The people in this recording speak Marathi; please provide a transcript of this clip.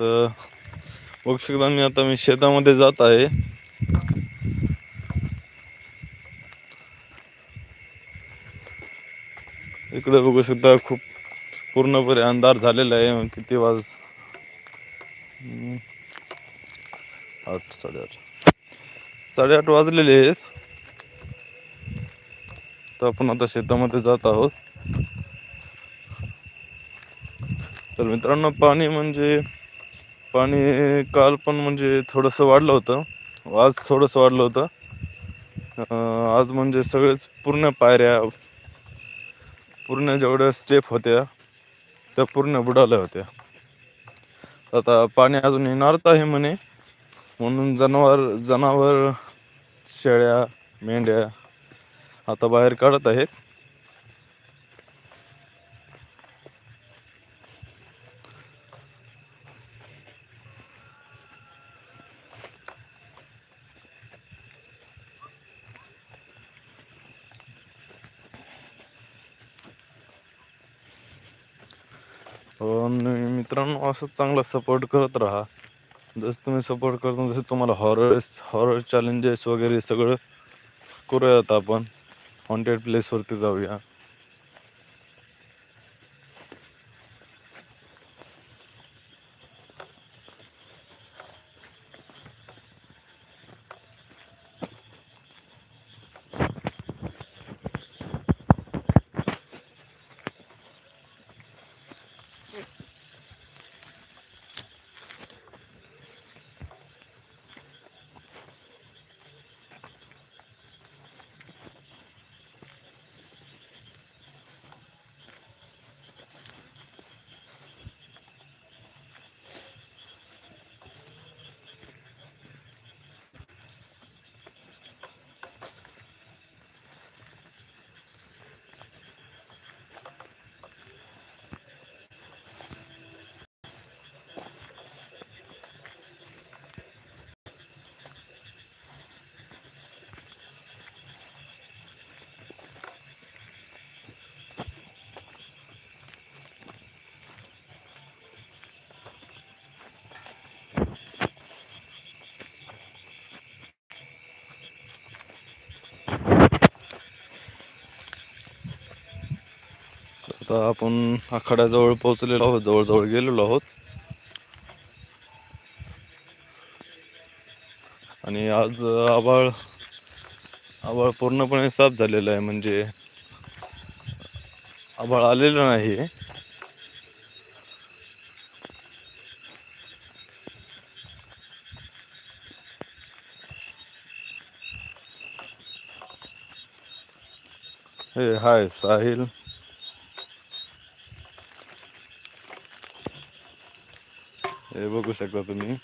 तर बघू शकता मी आता मी शेतामध्ये जात आहे. इकडे बघू शकता खूप पूर्णपणे अंधार झालेला आहे. किती वाज? आठ साडेआठ साडेआठ वाजलेले आहेत. तर आपण आता शेतामध्ये जात आहोत. तर मित्रांनो पाणी म्हणजे पाणी काल पण म्हणजे थोडंसं वाढलं होतं. आज थोडंसं वाढलं होतं. आज म्हणजे सगळेच पूर्ण पायऱ्या पूर्ण जेवढ्या स्टेप होत्या त्या पूर्ण बुडाल्या होत्या. आता पाणी अजून येणारच आहे म्हणे. म्हणून जनावर जनावर शेळ्या मेंढ्या आता बाहेर काढत आहेत. पण मित्रांनो असं चांगला सपोर्ट करत राहा. जसं तुम्ही सपोर्ट करता तसं तुम्हाला हॉरर हॉरर चॅलेंजेस वगैरे सगळं करूयात आपण. हॉन्टेड प्लेसवरती जाऊया. आता आपण आखाड्याजवळ पोहोचलेलो आहोत जवळजवळ गेलेलो आहोत. आणि आज आभाळ आभाळ पूर्णपणे साफ झालेलं आहे म्हणजे आभाळ आलेलं नाही हे हाय साहिल. हे बघू शकता तुम्ही.